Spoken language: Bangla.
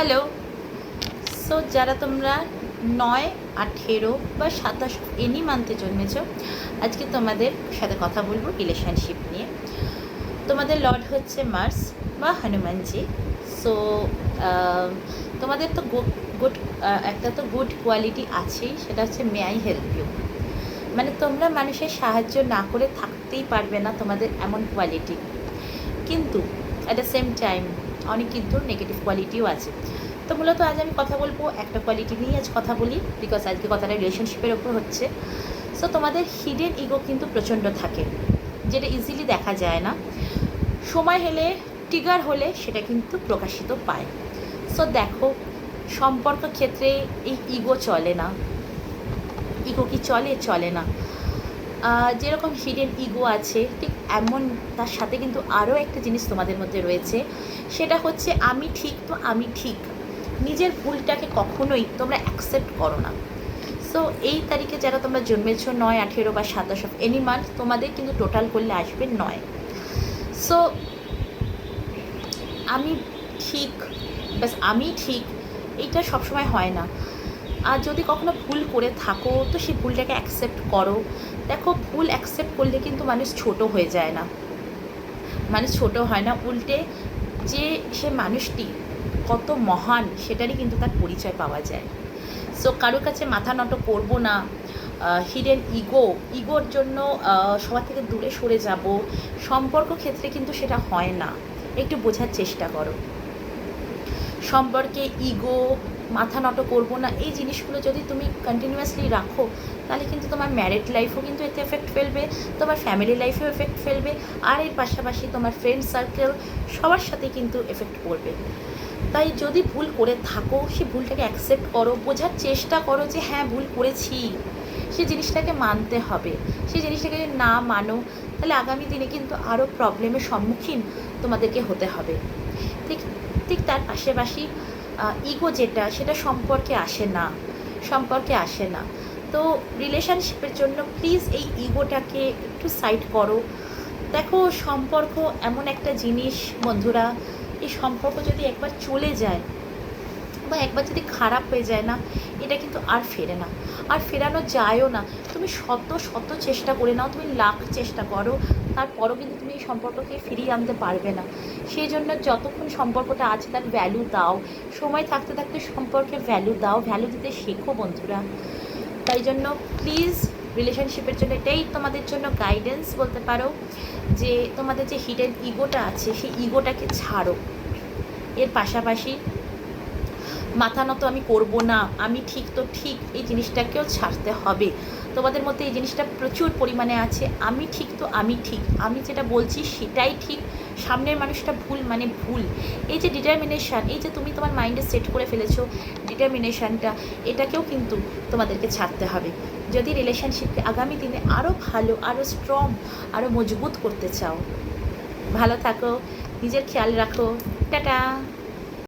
হ্যালো সো যারা তোমরা নয়, আঠেরো বা সাতাশ এনি মান্থে জন্মেছ, আজকে তোমাদের সাথে কথা বলব রিলেশনশিপ নিয়ে। তোমাদের লর্ড হচ্ছে মার্স বা হনুমানজি সো তোমাদের তো গুড একটা তো গুড কোয়ালিটি আছেই, সেটা হচ্ছে মে আই হেল্প ইউ মানে তোমরা মানুষের সাহায্য না করে থাকতেই পারবে না তোমাদের এমন কোয়ালিটি কিন্তু অ্যাট দ্য সেম টাইম অনেক কিন্তু নেগেটিভ কোয়ালিটিও আছে। তো মূলত আজ আমি কথা বলব একটা কোয়ালিটি নিয়েই আজ কথা বলি বিকজ আজকে কথাটা রিলেশনশিপের ওপর হচ্ছে। সো তোমাদের হিডেন ইগো কিন্তু প্রচণ্ড থাকে, যেটা ইজিলি দেখা যায় না। সময় হলে টিগার হলে সেটা কিন্তু প্রকাশিত পায়। সো দেখো, সম্পর্ক ক্ষেত্রে এই ইগো চলে না। ইগো কি চলে? চলে না। যেরকম হিডেন ইগো আছে, ঠিক এমন তার সাথে কিন্তু আরও একটা জিনিস তোমাদের মধ্যে রয়েছে। সেটা হচ্ছে আমি ঠিক তো আমি ঠিক। নিজের ভুলটাকে কখনোই তোমরা অ্যাকসেপ্ট করো না। সো এই তারিখে যারা তোমরা জন্মেছ নয়, আঠেরো বা সাতাশ অফ এনি মান্থ তোমাদের কিন্তু টোটাল করলে আসবে নয়। সো আমি ঠিক, ব্যাস আমি ঠিক, এইটা সবসময় হয় না। আর যদি কখনো ভুল করে থাকো, তো সেই ভুলটাকে অ্যাকসেপ্ট করো। দেখো, ভুল অ্যাকসেপ্ট করলে কিন্তু মানুষ ছোট হয়ে যায় না। মানুষ ছোট হয় না। উল্টে যে সে মানুষটি কত মহান, সেটারই কিন্তু তার পরিচয় পাওয়া যায়। সো কারোর কাছে মাথা নত করব না হিডেন ইগো ইগোর জন্য সবার থেকে দূরে সরে যাব, সম্পর্ক ক্ষেত্রে কিন্তু সেটা হয় না। একটু বোঝার চেষ্টা করো। সম্পর্কে ইগো মাথা নত করব না, এই জিনিসগুলো যদি তুমি কন্টিনিউয়াসলি রাখো, তাহলে কিন্তু তোমার ম্যারিড লাইফও কিন্তু এতে এফেক্ট ফেলবে, তোমার ফ্যামিলি লাইফেও এফেক্ট ফেলবে, আর এর পাশাপাশি তোমার ফ্রেন্ড সার্কেল সবার সাথে কিন্তু এফেক্ট পড়বে। তাই যদি ভুল করে থাকো, সে ভুলটাকে অ্যাকসেপ্ট করো, বোঝার চেষ্টা করো যে হ্যাঁ ভুল করেছি। সে জিনিসটাকে মানতে হবে। সেই জিনিসটাকে না মানো, তাহলে আগামী দিনে কিন্তু আরও প্রবলেমের সম্মুখীন তোমাদেরকে হতে হবে। ঠিক ঠিক তার পাশাপাশি ইগো যেটা, সেটা সম্পর্কে আসে না, সম্পর্কে আসে না। তো রিলেশনশিপের জন্য প্লিজ এই ইগোটাকে একটু সাইড করো। দেখো, সম্পর্ক এমন একটা জিনিস, বন্ধুরা, এই সম্পর্ক যদি একবার চলে যায় বা একবার যদি খারাপ হয়ে যায় না, এটা কিন্তু আর ফেরে না। আর ফেরানো যায়ও না। তুমি শত শত চেষ্টা করে নাও, তুমি লাখ চেষ্টা করো, তারপরও কিন্তু তুমি এই সম্পর্ককে ফিরিয়ে আনতে পারবে না। সেই জন্য যতক্ষণ সম্পর্কটা আছে তার ভ্যালু দাও। সময় থাকতে থাকতে সম্পর্কে ভ্যালু দাও ভ্যালু দিতে শেখো বন্ধুরা। তাই জন্য প্লিজ রিলেশনশিপের জন্য এটাই তোমাদের জন্য গাইডেন্স বলতে পারো, যে তোমাদের যে হিডেন ইগোটা আছে, সেই ইগোটাকে ছাড়ো। এর পাশাপাশি মাথা নত আমি করব না, আমি ঠিক তো ঠিক এই জিনিসটাকেও ছাড়তে হবে। তোমাদের মধ্যে এই জিনিসটা প্রচুর পরিমাণে আছে, আমি ঠিক তো আমি ঠিক, আমি যেটা বলছি সেটাই ঠিক, সামনের মানুষটা ভুল মানে ভুল। এই যে ডিটারমিনেশান এই যে তুমি তোমার মাইন্ডে সেট করে ফেলেছো ডিটারমিনেশানটা এটাকেও কিন্তু তোমাদেরকে ছাড়তে হবে। যদি রিলেশনশিপকে আগামী দিনে আরও ভালো আরও স্ট্রং আরও মজবুত করতে চাও, ভালো থাকো, নিজের খেয়াল রাখো, টাটা।